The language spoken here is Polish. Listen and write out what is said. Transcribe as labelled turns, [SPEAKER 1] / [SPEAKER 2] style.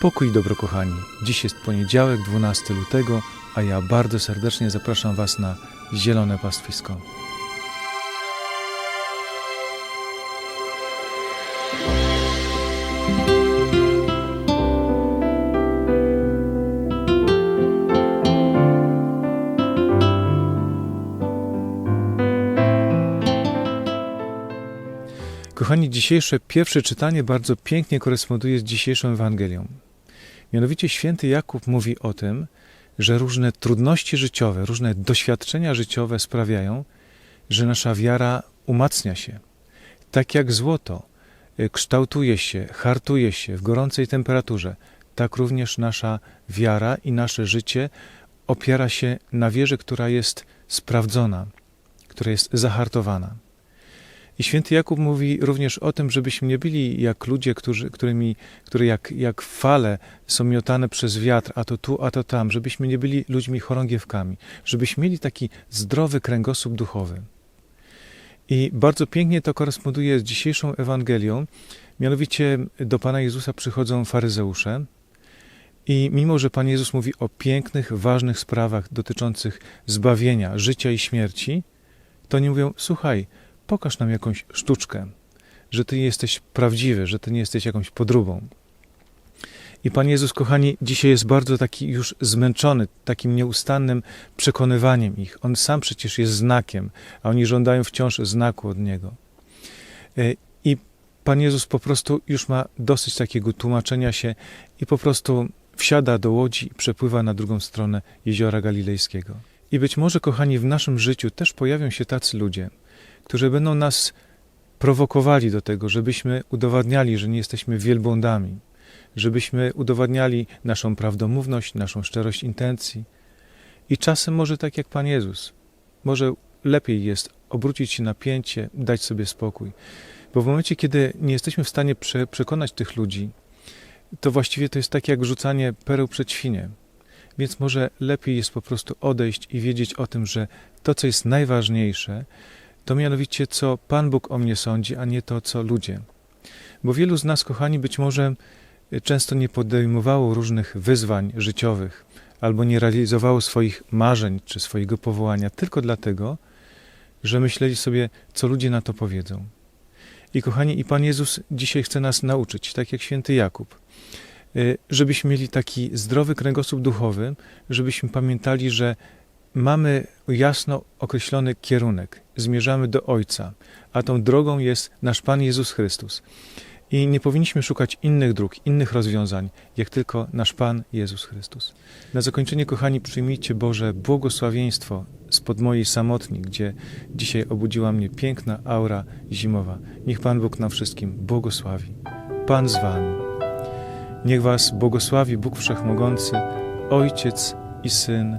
[SPEAKER 1] Pokój dobro, kochani. Dziś jest poniedziałek, 12 lutego, a ja bardzo serdecznie zapraszam Was na Zielone Pastwisko. Kochani, dzisiejsze pierwsze czytanie bardzo pięknie koresponduje z dzisiejszą Ewangelią. Mianowicie święty Jakub mówi o tym, że różne trudności życiowe, różne doświadczenia życiowe sprawiają, że nasza wiara umacnia się. Tak jak złoto y, kształtuje się, hartuje się w gorącej temperaturze, tak również nasza wiara i nasze życie opiera się na wierze, która jest sprawdzona, która jest zahartowana. I święty Jakub mówi również o tym, żebyśmy nie byli jak ludzie, którzy, którymi, które jak, jak fale są miotane przez wiatr, a to tu, a to tam, żebyśmy nie byli ludźmi chorągiewkami, żebyśmy mieli taki zdrowy kręgosłup duchowy. I bardzo pięknie to koresponduje z dzisiejszą Ewangelią, mianowicie do Pana Jezusa przychodzą faryzeusze i mimo, że Pan Jezus mówi o pięknych, ważnych sprawach dotyczących zbawienia, życia i śmierci, to nie mówią, słuchaj, pokaż nam jakąś sztuczkę, że Ty jesteś prawdziwy, że Ty nie jesteś jakąś podróbą. I Pan Jezus, kochani, dzisiaj jest bardzo taki już zmęczony takim nieustannym przekonywaniem ich. On sam przecież jest znakiem, a oni żądają wciąż znaku od Niego. E, I Pan Jezus po prostu już ma dosyć takiego tłumaczenia się i po prostu wsiada do łodzi i przepływa na drugą stronę jeziora Galilejskiego. I być może, kochani, w naszym życiu też pojawią się tacy ludzie, którzy będą nas prowokowali do tego, żebyśmy udowadniali, że nie jesteśmy wielbłądami, żebyśmy udowadniali naszą prawdomówność, naszą szczerość intencji. I czasem może tak jak Pan Jezus, może lepiej jest obrócić się napięcie, dać sobie spokój. Bo w momencie, kiedy nie jesteśmy w stanie prze przekonać tych ludzi, to właściwie to jest tak jak rzucanie pereł przed świnie. Więc może lepiej jest po prostu odejść i wiedzieć o tym, że to, co jest najważniejsze, to mianowicie, co Pan Bóg o mnie sądzi, a nie to, co ludzie. Bo wielu z nas, kochani, być może często nie podejmowało różnych wyzwań życiowych, albo nie realizowało swoich marzeń czy swojego powołania tylko dlatego, że myśleli sobie, co ludzie na to powiedzą. I kochani, i Pan Jezus dzisiaj chce nas nauczyć, tak jak święty Jakub, żebyśmy mieli taki zdrowy kręgosłup duchowy, żebyśmy pamiętali, że mamy jasno określony kierunek, zmierzamy do Ojca, a tą drogą jest nasz Pan Jezus Chrystus. I nie powinniśmy szukać innych dróg, innych rozwiązań, jak tylko nasz Pan Jezus Chrystus. Na zakończenie, kochani, przyjmijcie Boże błogosławieństwo spod mojej samotni, gdzie dzisiaj obudziła mnie piękna aura zimowa. Niech Pan Bóg nam wszystkim błogosławi. Pan z Wami. Niech Was błogosławi Bóg Wszechmogący, Ojciec i Syn